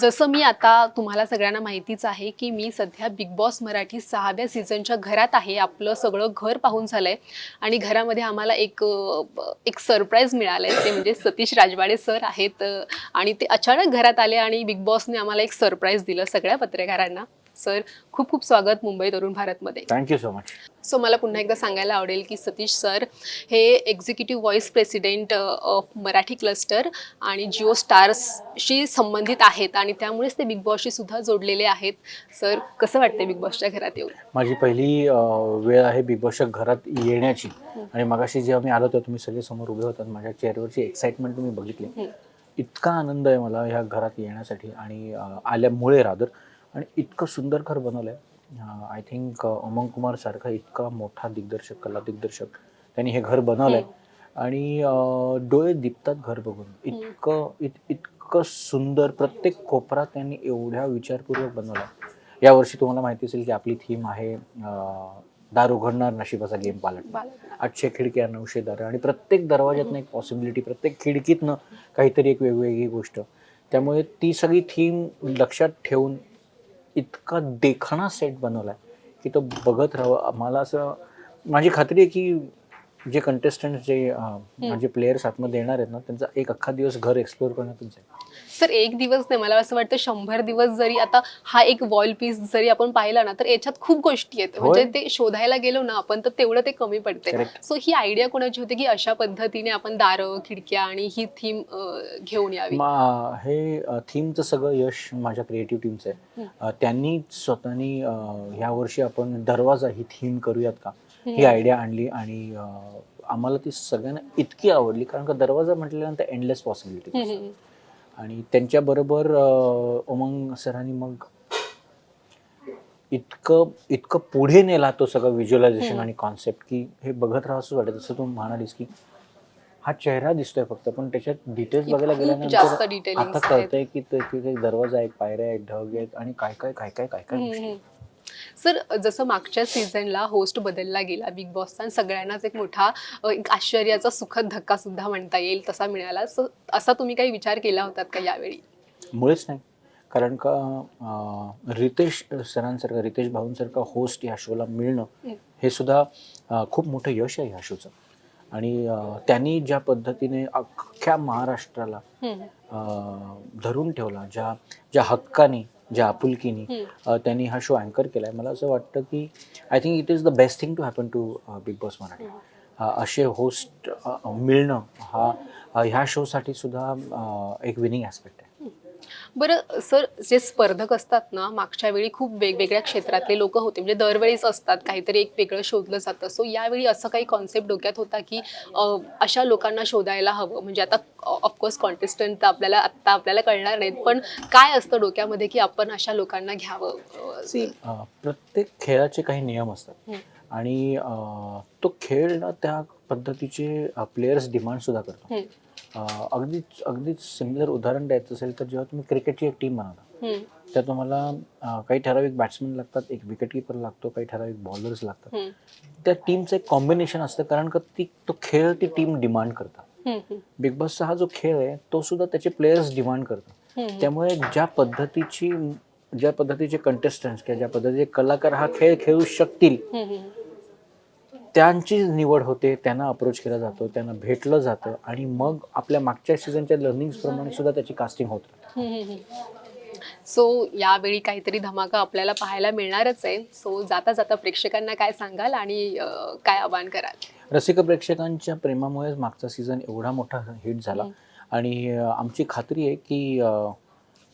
जसं मी आता तुम्हाला सगळ्यांना माहितीच आहे की मी सध्या बिग बॉस मराठी सहाव्या सीझनच्या घरात आहे. आपलं सगळं घर पाहून झालंय. आणि घरामध्ये आम्हाला एक एक सरप्राईज मिळालंय. ते म्हणजे सतीश राजवाडे सर आहेत. आणि ते अचानक घरात आले आणि बिग बॉसने आम्हाला एक सरप्राईज दिलं सगळ्या पत्रकारांना. सर खूप खूप स्वागत मुंबई तरुण भारतमध्ये. Thank you so much so मला पुन्हा एकदा सांगायला आवडेल की सतीश सर हे executive vice president of Marathi cluster आणि जिओ स्टार्सशी संबंधित आहेत आणि त्यामुळेच ते बिग बॉसशी सुद्धा जोडलेले आहेत. सर कसं वाटतं बिग बॉसच्या घरात येऊन? माझी पहिली वेळ आहे बिग बॉसच्या घरात येण्याची. आणि मगाशी जेव्हा मी आलो तेव्हा तुम्ही सगळे समोर उभे होतात. माझ्या चेहऱ्यावरची एक्साइटमेंट तुम्ही बघितली. इतका आनंद आहे मला ह्या घरात येण्यासाठी आणि आल्यामुळे रादर. आणि इतकं सुंदर घर बनवलं आहे आय थिंक उमंग कुमार सारखा इतका मोठा दिग्दर्शक कला दिग्दर्शक त्यांनी हे घर बनवलंय. आणि डोळे दिपतात घर बघून. इतकं इत इतकं सुंदर प्रत्येक कोपरा त्यांनी एवढ्या विचारपूर्वक बनवला यावर्षी तुम्हाला माहिती असेल की आपली थीम आहे दार उघडणार नशिबाचा गेम पालट. आठशे खिडक्या नऊशे दारं आणि प्रत्येक दरवाज्यातनं एक पॉसिबिलिटी प्रत्येक खिडकीतनं काहीतरी एक वेगवेगळी गोष्ट. त्यामुळे ती सगळी थीम लक्षात ठेवून इतका देखणा सेट बनवला आहे की तो बघत राहावं. मला असं माझी खात्री आहे की जे कंटेस्टंट जे अं, जे प्लेयर्स आतमध्ये येणार आहेत ना त्यांचा एक अख्खा दिवस घर एक्सप्लोअर करण्यातच आहे सर एक दिवस नाही मला असं वाटतं शंभर दिवस जरी आता हा एक वॉल पीस जरी आपण पाहिला ना तर याच्यात खूप गोष्टी आहेत. म्हणजे ते शोधायला गेलो ना आपण तर तेवढं ते कमी पडते Correct. सो ही आयडिया कोणाची होती की अशा पद्धतीने आपण दारं खिडक्या आणि ही थीम घेऊन यावी? मा- हे थीमचं सगळं यश माझ्या क्रिएटिव्ह टीमचं आहे. अ, त्यांनी स्वतःनी अ, ह्या वर्षी आपण दरवाजा ही थीम करूयात का? ही आयडिया आणली आणि अ, आम्हाला ती सगळ्यांना इतकी आवडली कारण का दरवाजा म्हटल्यानंतर एंडलेस पॉसिबिलिटी. आणि त्यांच्याबरोबर अ, उमंग सरांनी मग इतकं इतकं पुढे नेला तो सगळं व्हिज्युअलायझेशन आणि कॉन्सेप्ट की हे बघत राहावंच वाटत जसं तू म्हणालीस की हा चेहरा दिसतोय फक्त पण त्याच्यात डिटेल्स बघायला गेल्यानंतर आता आहेत. कळतंय की एक दरवाजा आहे एक पायऱ्या आहेत ढग आहेत आणि काय काय काय काय काय काय. सर जसं मागच्या सीझनला होस्ट बदलला गेला बिग बॉसचा आणि सगळ्यांनाच एक मोठा एक आश्चर्याचा सुखद धक्का सुद्धा म्हणता येईल तसा मिळाला. सो असा तुम्ही काही विचार केला होतात का यावेळी? मुळेच नाही. कारण का रितेश सरांसारखा रितेश भाऊंसारखा होस्ट या शोला मिळणं. हे सुद्धा खूप मोठं यश आहे ह्या शोचं आणि त्यांनी ज्या पद्धतीने अख्ख्या महाराष्ट्राला धरून ठेवला ज्या ज्या हक्कानी ज्या आपुलकीनी त्यांनी हा शो अँकर केला आहे मला असं वाटतं की I think it is the best thing to happen to Bigg Boss Marathi असे होस्ट मिळणं हा ह्या शोसाठी सुद्धा एक विनिंग ॲस्पेक्ट आहे. बरं सर जे स्पर्धक असतात ना मागच्या वेळी खूप वेगवेगळ्या क्षेत्रातले लोक होते. म्हणजे दरवेळीच असतात काहीतरी एक वेगळं शोधलं जातं. सो यावेळी असं काही कॉन्सेप्ट डोक्यात होता की अशा लोकांना शोधायला हवं? म्हणजे आता ऑफकोर्स कॉन्टेस्टंट तर आपल्याला आत्ता आपल्याला कळणार नाहीत पण काय असतं डोक्यामध्ये की आपण अशा लोकांना घ्यावं? प्रत्येक खेळाचे काही नियम असतात. आणि तो खेळ ना त्या पद्धतीचे प्लेयर्स डिमांड सुद्धा करतो अं, अगदीच अगदीच सिमिलर उदाहरण द्यायचं असेल तर जेव्हा तुम्ही क्रिकेटची एक टीम बनवता हम्म, तर तुम्हाला अं, काही ठराविक बॅट्समन लागतात एक विकेट किपर लागतो काही ठराविक बॉलर्स लागतात. हम्म, त्या टीमचं एक कॉम्बिनेशन असतं कारण का ती तो खेळ ती टीम डिमांड करतात हम्म, हम्म, बिग बॉसचा हा जो खेळ आहे तो सुद्धा त्याचे प्लेयर्स डिमांड करतात हम्म. त्यामुळे ज्या पद्धतीची ज्या पद्धतीचे कंटेस्टंट्स किंवा ज्या पद्धतीचे कलाकार हा खेळ खेळू शकतील हम्म, हम्म. त्यांची निवड होते त्यांना अप्रोच केला जातो त्यांना भेटलं जातं आणि मग आपल्या मागच्या सीझनच्या लर्निंग्स प्रमाणे सुद्धा त्याची कास्टिंग होत. सो यावेळी काहीतरी धमाका आपल्याला पाहायला मिळणारच आहे. सो जाता जाता प्रेक्षकांना काय सांगाल आणि काय आवाहन कराल? रसिक प्रेक्षकांच्या प्रेमामुळेच मागचा सीझन एवढा मोठा हिट झाला. आणि आमची खात्री आहे की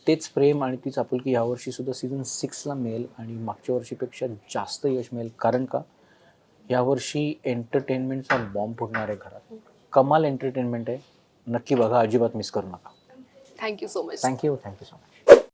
तेच प्रेम आणि तीच आपुलकी यावर्षी सुद्धा सीझन सिक्सला मिळेल आणि मागच्या वर्षीपेक्षा जास्त यश मिळेल. कारण का? यावर्षी एंटरटेनमेंटचा बॉम्ब फुटणार आहे घरात. कमाल एंटरटेनमेंट आहे. नक्की बघा अजिबात मिस करू नका. Thank you so much thank you thank you so much